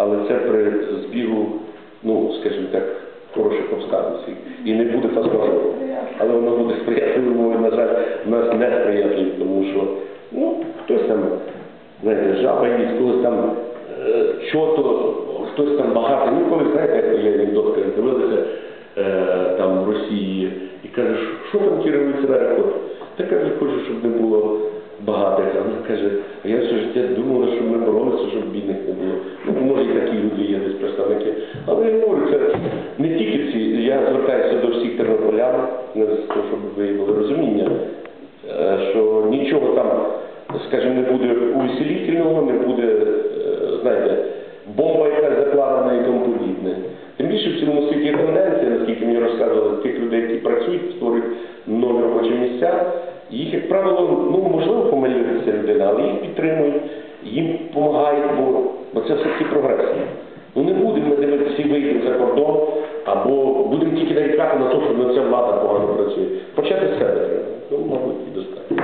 але це при збігу, ну, скажімо так, хороших обставин. І не буде фасмажору. Але воно буде сприятливою мовою, на жаль, у нас не сприятливі, тому що ну, хтось там, знаєте, жаба їсть, когось там е, чото, хтось там багато. Ну, коли знаєте, є анекдот, коли дивилися е, там в Росії і кажеш, що там ті революціонери хочуть? Та каже, хочу, щоб не було багатих. Вона каже, а я все життя думала, що ми боролися, Але я говорю, це не тільки ці. Я звертаюся до всіх тернополян, не з того, щоб виявили розуміння, е, що нічого там, скажімо, не буде увеселітельного, не буде, е, знаєте, бомба якась закладена і тому подібне. Тим більше в цілому світі є тенденція, наскільки мені розказували, тих людей, які працюють, створюють нові робочі місця. Їх, як правило, ну можливо помилюється людина, але їх підтримують, їм допомагають, бо, бо це все-таки прогрес. Ну не будемо тільки нарікати на те, що на ця влада погано працює. Почати з себе треба. Ну, мабуть, і достатньо.